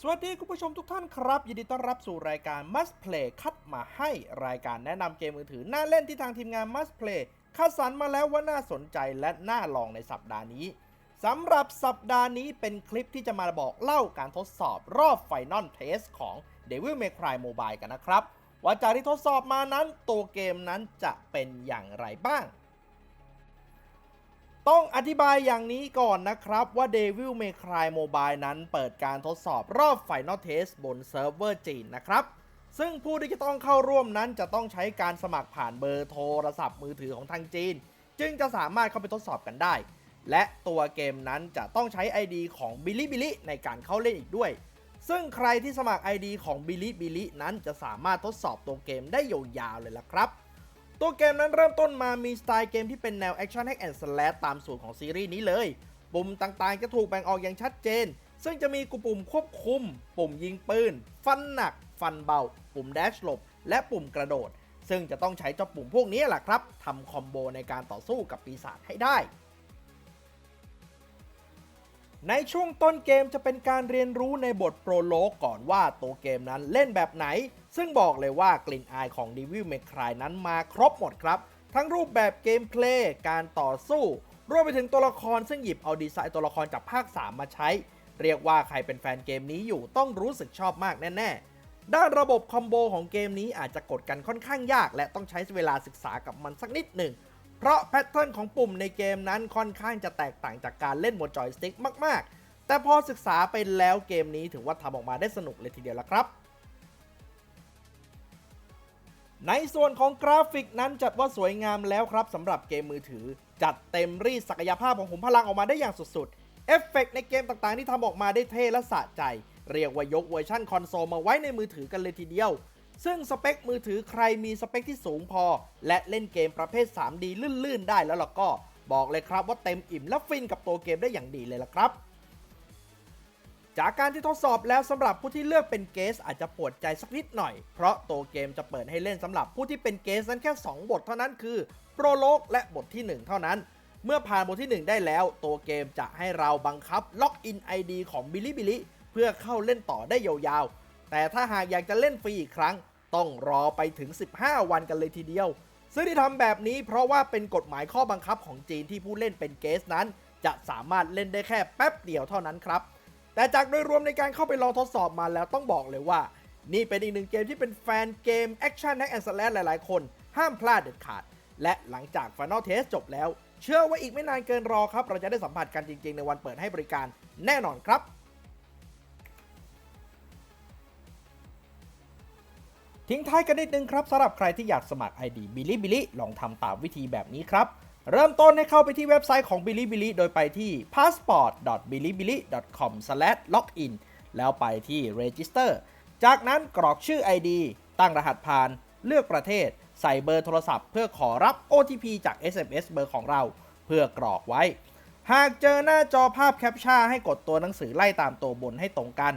สวัสดีคุณผู้ชมทุกท่านครับ ยินดีต้อนรับสู่รายการ Must Play คัดมาให้รายการแนะนำเกมมือถือ น่าเล่นที่ทางทีมงาน Must Play คัดสรรมาแล้วว่าน่าสนใจและน่าลองในสัปดาห์นี้สำหรับสัปดาห์นี้เป็นคลิปที่จะมาบอกเล่าการทดสอบรอบ Final Test ของ Devil May Cry Mobile กันนะครับ ว่าจากที่ทดสอบมานั้นตัวเกมนั้นจะเป็นอย่างไรบ้าง ต้องอธิบายอย่างนี้ก่อนนะครับว่า Devil May Cry Mobile นั้นเปิดการทดสอบรอบ Final Test บนเซิร์ฟเวอร์จีนนะครับ ซึ่งผู้ที่จะต้องเข้าร่วมนั้นจะต้องใช้การสมัครผ่านเบอร์โทรศัพท์มือถือของทางจีน จึงจะสามารถเข้าไปทดสอบกันได้ และตัวเกมนั้นจะต้องใช้ ID ของ b i l l y b i l l y ในการเข้าเล่นอีกด้วย ซึ่งใครที่สมัคร ID ของ b i l l y b i l l y นั้นจะสามารถทดสอบตัวเกมได้ยาวๆเลยล่ะครับ ตัวเกมนั้นเริ่มต้นมามีสไตล์เกมที่เป็นแนวแอคชั่นแฮกแอนด์สแลตามสูตรของซีรีส์นี้เลย ปุ่มต่างๆจะถูกแบ่งออกอย่างชัดเจน ซึ่งจะมีกุปุ่มควบคุม ปุ่มยิงปืน ฟันหนัก ฟันเบา ปุ่มแดชหลบ และปุ่มกระโดด ซึ่งจะต้องใช้เจ้าปุ่มพวกนี้แหละครับทำคอมโบในการต่อสู้กับปีศาจให้ได้ ในช่วงต้นเกมจะเป็นการเรียนรู้ในบทโปรโลกก่อนว่าตัวเกมนั้นเล่นแบบไหน ซึ่งบอกเลยว่ากลิ่นอายของ Devil May Cry นั้นมาครบหมดครับ ทั้งรูปแบบเกมเพลย์การต่อสู้ รวมไปถึงตัวละครซึ่งหยิบเอาดีไซน์ตัวละครจากภาค 3 มาใช้ เรียกว่าใครเป็นแฟนเกมนี้อยู่ต้องรู้สึกชอบมากแน่ๆ ด้านระบบคอมโบของเกมนี้อาจจะกดกันค่อนข้างยาก และต้องใช้เวลาศึกษากับมันสักนิดหนึ่ง เพราะแพทเทิร์นของปุ่มในเกมนั้นค่อนข้างจะแตกต่างจากการเล่นบนจอยสติ๊กมาก ๆ แต่พอศึกษาไปแล้วเกมนี้ถือว่าทำออกมาได้สนุกเลยทีเดียวละครับในส่วนของกราฟิกนั้นจัดว่าสวยงามแล้วครับสำหรับเกมมือถือ จัดเต็มรีดศักยภาพของขุมพลังออกมาได้อย่างสุดๆ เอฟเฟกต์ในเกมต่างๆที่ทำออกมาได้เท่และสะใจ เรียกว่ายกเวอร์ชันคอนโซลมาไว้ในมือถือกันเลยทีเดียว ซึ่งสเปคมือถือใครมีสเปคที่สูงพอ และเล่นเกมประเภท 3D ลื่นๆ ได้แล้วล่ะก็บอกเลยครับว่าเต็มอิ่มและฟินกับตัวเกมได้อย่างดีเลยล่ะครับ จากการที่ทดสอบแล้วสำหรับผู้ที่เลือกเป็นเกสอาจจะปวดใจสักนิดหน่อย เพราะตัวเกมจะเปิดให้เล่นสำหรับผู้ที่เป็นเกสนั้นแค่ 2 บทเท่านั้นคือโปรโลกและบทที่ 1 เท่านั้น เมื่อผ่านบทที่ 1 ได้แล้ว ตัวเกมจะให้เราบังคับล็อกอิน ID ของบิลิบิลิเพื่อเข้าเล่นต่อได้ยาวๆ แต่ถ้าหากอยากจะเล่นฟรีอีกครั้ง ต้องรอไปถึง 15 วันกันเลยทีเดียว ซึ่งที่ทำแบบนี้เพราะว่าเป็นกฎหมายข้อบังคับของจีนที่ผู้เล่นเป็นเกสนั้น จะสามารถเล่นได้แค่แป๊บเดียวเท่านั้นครับ แต่จากโดยรวมในการเข้าไปลองทดสอบมาแล้วต้องบอกเลยว่า นี่เป็นอีกหนึ่งเกมที่เป็นแฟนเกมแอคชั่นแฮกแอนด์สแลหลายๆ คน ห้ามพลาดเด็ดขาด และหลังจาก Final Test จบแล้ว เชื่อว่าอีกไม่นานเกินรอครับ เราจะได้สัมผัสกันจริง ๆ ในวันเปิดให้บริการแน่นอนครับ ทิ้งท้ายกันนิดนึงครับสำหรับใครที่อยากสมัคร ID บิลิบิลิลองทำตามวิธีแบบนี้ครับ เริ่มต้นให้เข้าไปที่เว็บไซต์ของ Bilibili โดยไปที่ passport.bilibili.com/login แล้วไปที่ register จากนั้นกรอกชื่อ ID ตั้งรหัสผ่าน เลือกประเทศ ใส่เบอร์โทรศัพท์เพื่อขอรับ OTP จาก SMS เบอร์ของเรา เพื่อกรอกไว้ หากเจอหน้าจอภาพแคปชั่นให้กดตัวหนังสือไล่ตามตัวบนให้ตรงกัน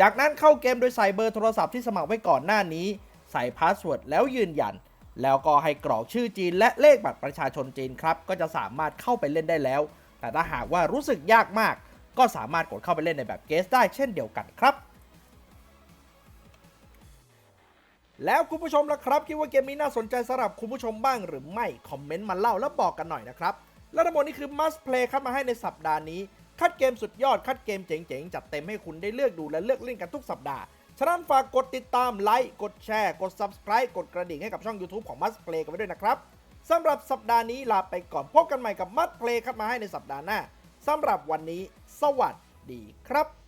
จากนั้นเข้าเกมโดยใส่เบอร์โทรศัพท์ที่สมัครไว้ก่อนหน้านี้ ใส่พาสเวิร์ดแล้วยืนยัน แล้วก็ให้กรอกชื่อจีนและเลขบัตรประชาชนจีนครับ ก็จะสามารถเข้าไปเล่นได้แล้ว แต่ถ้าหากว่ารู้สึกยากมาก ก็สามารถกดเข้าไปเล่นในแบบเกสได้เช่นเดียวกันครับ แล้วคุณผู้ชมล่ะครับ คิดว่าเกมนี้น่าสนใจสำหรับคุณผู้ชมบ้างหรือไม่คอมเมนต์มาเล่าแล้วบอกกันหน่อยนะครับและทั้งหมดนี้คือ Must Play ครับมาให้ในสัปดาห์นี้ คัดเกมสุดยอดคัดเกมเจ๋งๆ จัดเต็มให้คุณได้เลือกดูและเลือกเล่นกันทุกสัปดาห์ ฉะนั้นฝากกดติดตามไลค์กดแชร์ กด Subscribe กดกระดิ่งให้กับช่อง YouTube ของ Must Play กันไว้ด้วยนะครับสำหรับสัปดาห์นี้ลาไปก่อนพบกันใหม่กับ Must Play ครับมาให้ในสัปดาห์หน้าสำหรับวันนี้ สวัสดีครับ